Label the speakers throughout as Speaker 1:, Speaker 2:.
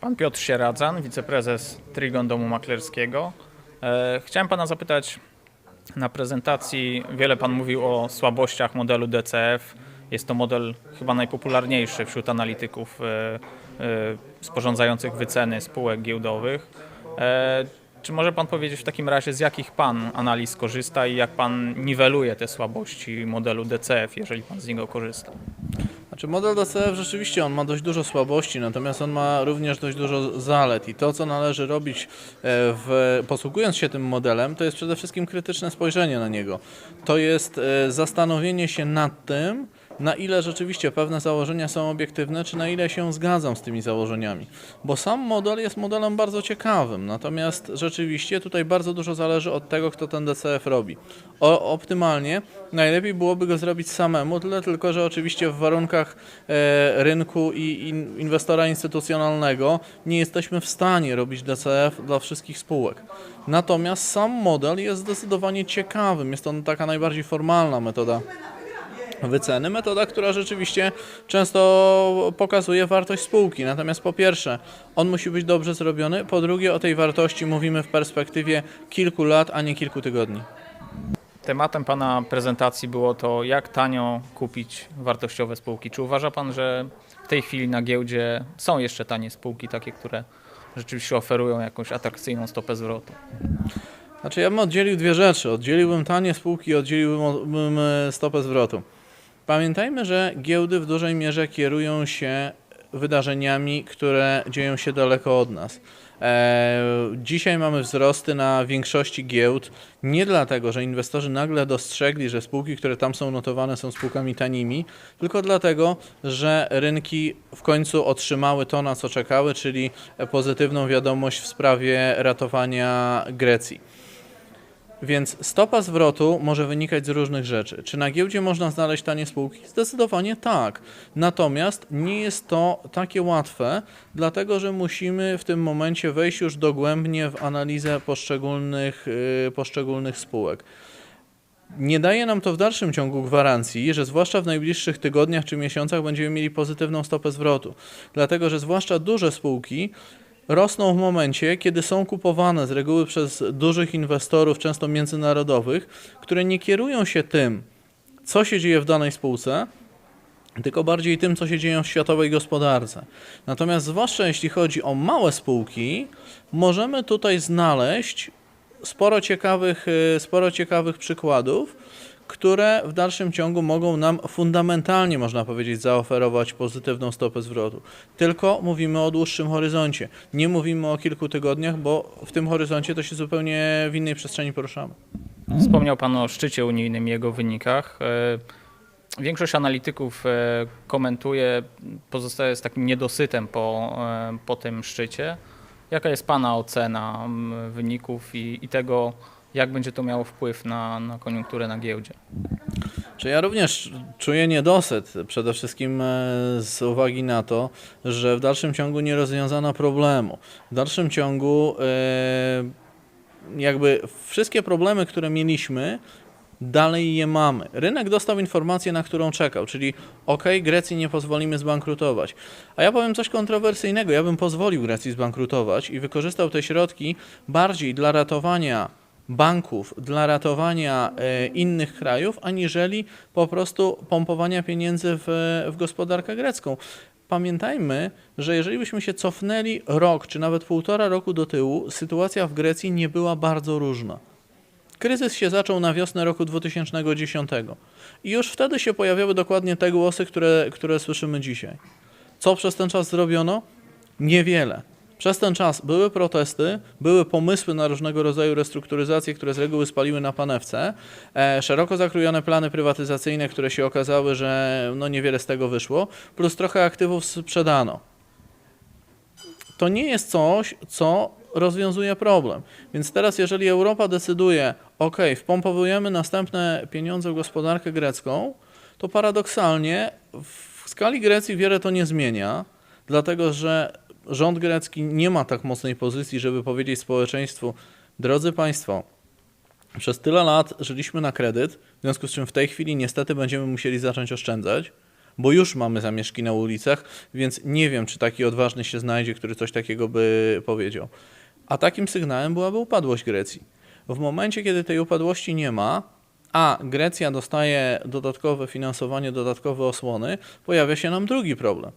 Speaker 1: Pan Piotr Sieradzan, wiceprezes Trigon Domu Maklerskiego. E, Chciałem Pana zapytać, na prezentacji wiele Pan mówił o słabościach modelu DCF. Jest to model chyba najpopularniejszy wśród analityków e, e, sporządzających wyceny spółek giełdowych. Czy może Pan powiedzieć w takim razie, z jakich Pan analiz korzysta i jak Pan niweluje te słabości modelu DCF, jeżeli Pan z niego korzysta?
Speaker 2: Znaczy model DCF rzeczywiście on ma dość dużo słabości, natomiast on ma również dość dużo zalet i to co należy robić e, w, posługując się tym modelem, to jest przede wszystkim krytyczne spojrzenie na niego. To jest e, zastanowienie się nad tym, na ile rzeczywiście pewne założenia są obiektywne, czy na ile się zgadzam z tymi założeniami. Bo sam model jest modelem bardzo ciekawym, natomiast rzeczywiście tutaj bardzo dużo zależy od tego, kto ten DCF robi. O, optymalnie najlepiej byłoby go zrobić samemu, tyle tylko, że oczywiście w warunkach e, rynku i in, inwestora instytucjonalnego nie jesteśmy w stanie robić DCF dla wszystkich spółek. Natomiast sam model jest zdecydowanie ciekawym. Jest to taka najbardziej formalna metoda wyceny. Metoda, która rzeczywiście często pokazuje wartość spółki. Natomiast po pierwsze, on musi być dobrze zrobiony. Po drugie, o tej wartości mówimy w perspektywie kilku lat, a nie kilku tygodni.
Speaker 1: Tematem Pana prezentacji było to, jak tanio kupić wartościowe spółki. Czy uważa Pan, że w tej chwili na giełdzie są jeszcze tanie spółki, takie, które rzeczywiście oferują jakąś atrakcyjną stopę zwrotu?
Speaker 2: Znaczy, ja bym oddzielił dwie rzeczy. Oddzieliłbym tanie spółki i oddzieliłbym e, stopę zwrotu. Pamiętajmy, że giełdy w dużej mierze kierują się wydarzeniami, które dzieją się daleko od nas. E, dzisiaj mamy wzrosty na większości giełd nie dlatego, że inwestorzy nagle dostrzegli, że spółki, które tam są notowane, są spółkami tanimi, tylko dlatego, że rynki w końcu otrzymały to, na co czekały, czyli pozytywną wiadomość w sprawie ratowania Grecji. Więc stopa zwrotu może wynikać z różnych rzeczy. Czy na giełdzie można znaleźć tanie spółki? Zdecydowanie tak. Natomiast nie jest to takie łatwe, dlatego że musimy w tym momencie wejść już dogłębnie w analizę poszczególnych, yy, poszczególnych spółek. Nie daje nam to w dalszym ciągu gwarancji, że zwłaszcza w najbliższych tygodniach czy miesiącach będziemy mieli pozytywną stopę zwrotu. Dlatego, że zwłaszcza duże spółki rosną w momencie, kiedy są kupowane z reguły przez dużych inwestorów, często międzynarodowych, które nie kierują się tym, co się dzieje w danej spółce, tylko bardziej tym, co się dzieje w światowej gospodarce. Natomiast zwłaszcza jeśli chodzi o małe spółki, możemy tutaj znaleźć sporo ciekawych, y, sporo ciekawych przykładów, które w dalszym ciągu mogą nam fundamentalnie, można powiedzieć, zaoferować pozytywną stopę zwrotu. Tylko mówimy o dłuższym horyzoncie. Nie mówimy o kilku tygodniach, bo w tym horyzoncie to się zupełnie w innej przestrzeni poruszamy.
Speaker 1: Wspomniał Pan o szczycie unijnym i jego wynikach. E, Większość analityków e, komentuje, pozostaje z takim niedosytem po, e, po tym szczycie. Jaka jest Pana ocena wyników i, i tego, jak będzie to miało wpływ na, na koniunkturę na giełdzie?
Speaker 2: Czy ja również czuję niedosyt, przede wszystkim e, z uwagi na to, że w dalszym ciągu nie rozwiązano problemu. W dalszym ciągu e, jakby wszystkie problemy, które mieliśmy, dalej je mamy. Rynek dostał informację, na którą czekał, czyli ok, Grecji nie pozwolimy zbankrutować. A ja powiem coś kontrowersyjnego, ja bym pozwolił Grecji zbankrutować i wykorzystał te środki bardziej dla ratowania banków dla ratowania e, innych krajów, aniżeli po prostu pompowania pieniędzy w, w gospodarkę grecką. Pamiętajmy, że jeżeli byśmy się cofnęli rok, czy nawet półtora roku do tyłu, sytuacja w Grecji nie była bardzo różna. Kryzys się zaczął na wiosnę roku 2010 i już wtedy się pojawiały dokładnie te głosy, które, które słyszymy dzisiaj. Co przez ten czas zrobiono? Niewiele. Przez ten czas były protesty, były pomysły na różnego rodzaju restrukturyzacje, które z reguły spaliły na panewce, e, szeroko zakrojone plany prywatyzacyjne, które się okazały, że no niewiele z tego wyszło, plus trochę aktywów sprzedano. To nie jest coś, co rozwiązuje problem. Więc teraz, jeżeli Europa decyduje, ok, wpompowujemy następne pieniądze w gospodarkę grecką, to paradoksalnie w skali Grecji wiele to nie zmienia, dlatego że rząd grecki nie ma tak mocnej pozycji, żeby powiedzieć społeczeństwu, drodzy Państwo, przez tyle lat żyliśmy na kredyt, w związku z czym w tej chwili niestety będziemy musieli zacząć oszczędzać, bo już mamy zamieszki na ulicach, więc nie wiem, czy taki odważny się znajdzie, który coś takiego by powiedział. A takim sygnałem byłaby upadłość Grecji. W momencie, kiedy tej upadłości nie ma, a Grecja dostaje dodatkowe finansowanie, dodatkowe osłony, pojawia się nam drugi problem.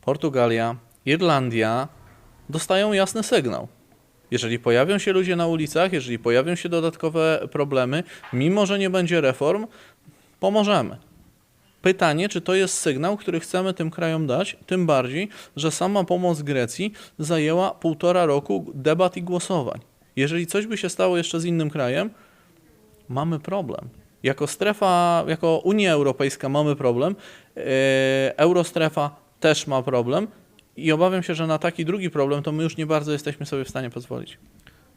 Speaker 2: Portugalia, Irlandia dostają jasny sygnał. Jeżeli pojawią się ludzie na ulicach, jeżeli pojawią się dodatkowe problemy, mimo że nie będzie reform, pomożemy. Pytanie, czy to jest sygnał, który chcemy tym krajom dać, tym bardziej, że sama pomoc Grecji zajęła półtora roku debat i głosowań. Jeżeli coś by się stało jeszcze z innym krajem, mamy problem. Jako strefa, jako Unia Europejska mamy problem, yy, Eurostrefa też ma problem i obawiam się, że na taki drugi problem to my już nie bardzo jesteśmy sobie w stanie pozwolić.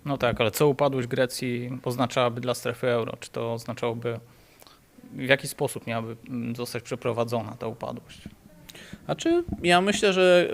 Speaker 1: No tak, ale co upadłość Grecji oznaczałaby dla strefy euro? Czy to oznaczałoby, w jaki sposób miałaby zostać przeprowadzona ta upadłość?
Speaker 2: Znaczy, ja myślę, że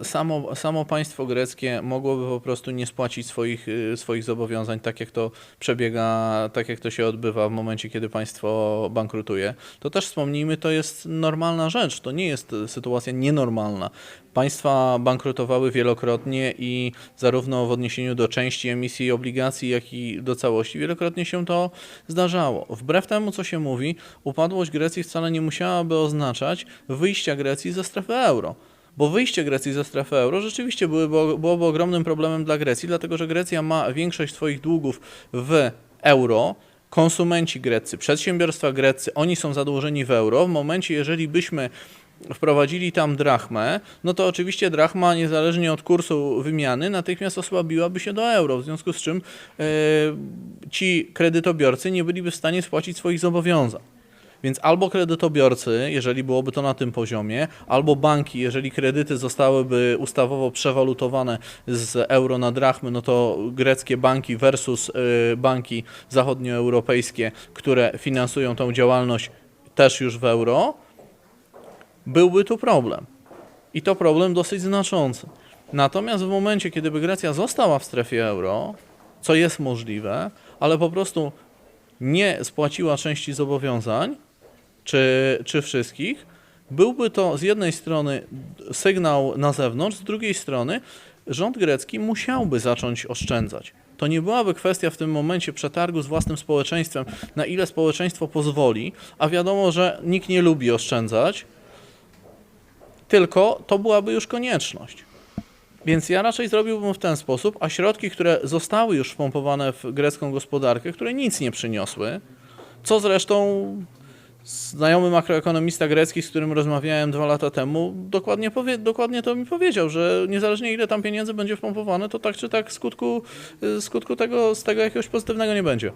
Speaker 2: y, samo, samo państwo greckie mogłoby po prostu nie spłacić swoich, y, swoich zobowiązań, tak jak to przebiega, tak jak to się odbywa w momencie, kiedy państwo bankrutuje. To też wspomnijmy, to jest normalna rzecz, to nie jest sytuacja nienormalna. Państwa bankrutowały wielokrotnie i zarówno w odniesieniu do części emisji obligacji, jak i do całości wielokrotnie się to zdarzało. Wbrew temu, co się mówi, upadłość Grecji wcale nie musiałaby oznaczać wyjścia Grecji ze strefy euro. Bo wyjście Grecji ze strefy euro rzeczywiście byłyby, byłoby ogromnym problemem dla Grecji, dlatego że Grecja ma większość swoich długów w euro. Konsumenci greccy, przedsiębiorstwa greccy, oni są zadłużeni w euro. W momencie, jeżeli byśmy wprowadzili tam drachmę, no to oczywiście drachma, niezależnie od kursu wymiany, natychmiast osłabiłaby się do euro, w związku z czym e, ci kredytobiorcy nie byliby w stanie spłacić swoich zobowiązań. Więc albo kredytobiorcy, jeżeli byłoby to na tym poziomie, albo banki, jeżeli kredyty zostałyby ustawowo przewalutowane z euro na drachmy, no to greckie banki versus y, banki zachodnioeuropejskie, które finansują tą działalność też już w euro, byłby tu problem. I to problem dosyć znaczący. Natomiast w momencie, kiedy by Grecja została w strefie euro, co jest możliwe, ale po prostu nie spłaciła części zobowiązań, czy, czy wszystkich, byłby to z jednej strony sygnał na zewnątrz, z drugiej strony rząd grecki musiałby zacząć oszczędzać. To nie byłaby kwestia w tym momencie przetargu z własnym społeczeństwem, na ile społeczeństwo pozwoli, a wiadomo, że nikt nie lubi oszczędzać, tylko to byłaby już konieczność. Więc ja raczej zrobiłbym w ten sposób, a środki, które zostały już wpompowane w grecką gospodarkę, które nic nie przyniosły, co zresztą znajomy makroekonomista grecki, z którym rozmawiałem dwa lata temu, dokładnie, powie, dokładnie to mi powiedział, że niezależnie ile tam pieniędzy będzie wpompowane, to tak czy tak skutku, y, skutku tego, z tego jakiegoś pozytywnego nie będzie.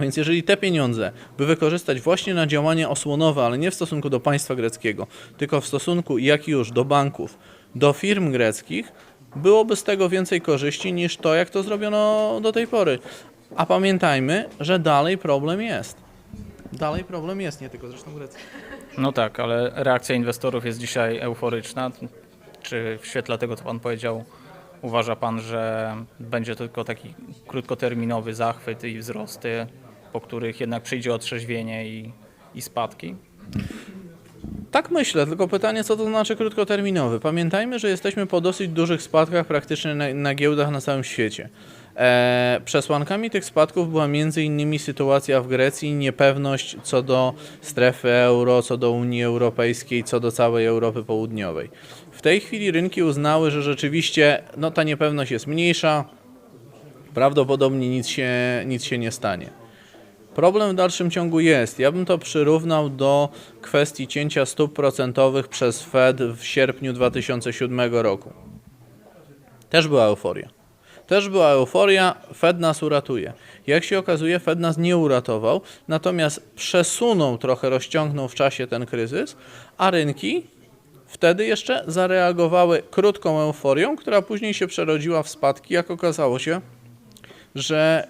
Speaker 2: Więc jeżeli te pieniądze by wykorzystać właśnie na działania osłonowe, ale nie w stosunku do państwa greckiego, tylko w stosunku jak już do banków, do firm greckich, byłoby z tego więcej korzyści niż to, jak to zrobiono do tej pory. A pamiętajmy, że dalej problem jest. Dalej problem jest, nie tylko zresztą Grecja.
Speaker 1: No tak, ale reakcja inwestorów jest dzisiaj euforyczna. Czy w świetle tego, co Pan powiedział, uważa Pan, że będzie to tylko taki krótkoterminowy zachwyt i wzrosty, po których jednak przyjdzie otrzeźwienie i, i spadki?
Speaker 2: Tak myślę, tylko pytanie, co to znaczy krótkoterminowy. Pamiętajmy, że jesteśmy po dosyć dużych spadkach praktycznie na, na giełdach na całym świecie. E, przesłankami tych spadków była innymi sytuacja w Grecji, niepewność co do strefy euro, co do Unii Europejskiej, co do całej Europy Południowej. W tej chwili rynki uznały, że rzeczywiście no, ta niepewność jest mniejsza, prawdopodobnie nic się, nic się nie stanie. Problem w dalszym ciągu jest. Ja bym to przyrównał do kwestii cięcia stóp procentowych przez Fed w sierpniu 2007 roku. Też była euforia. Też była euforia, Fed nas uratuje. Jak się okazuje, Fed nas nie uratował, natomiast przesunął trochę, rozciągnął w czasie ten kryzys, a rynki wtedy jeszcze zareagowały krótką euforią, która później się przerodziła w spadki, jak okazało się, że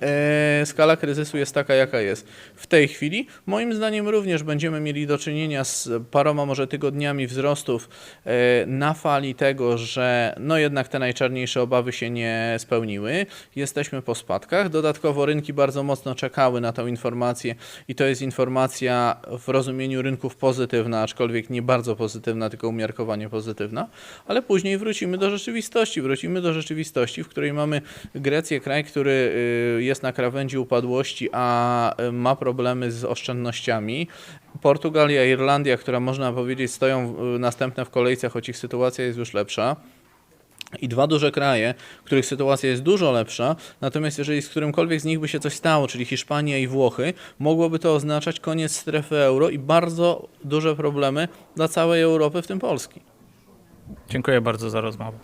Speaker 2: e, skala kryzysu jest taka, jaka jest. W tej chwili, moim zdaniem, również będziemy mieli do czynienia z paroma może tygodniami wzrostów e, na fali tego, że no jednak te najczarniejsze obawy się nie spełniły. Jesteśmy po spadkach. Dodatkowo rynki bardzo mocno czekały na tę informację i to jest informacja w rozumieniu rynków pozytywna, aczkolwiek nie bardzo pozytywna, tylko umiarkowanie pozytywna, ale później wrócimy do rzeczywistości. Wrócimy do rzeczywistości, w której mamy Grecję, kraj, który jest na krawędzi upadłości, a y, ma problemy z oszczędnościami. Portugalia, Irlandia, która można powiedzieć stoją y, następne w kolejce, choć ich sytuacja jest już lepsza. I dwa duże kraje, których sytuacja jest dużo lepsza, natomiast jeżeli z którymkolwiek z nich by się coś stało, czyli Hiszpania i Włochy, mogłoby to oznaczać koniec strefy euro i bardzo duże problemy dla całej Europy, w tym Polski.
Speaker 1: Dziękuję bardzo za rozmowę.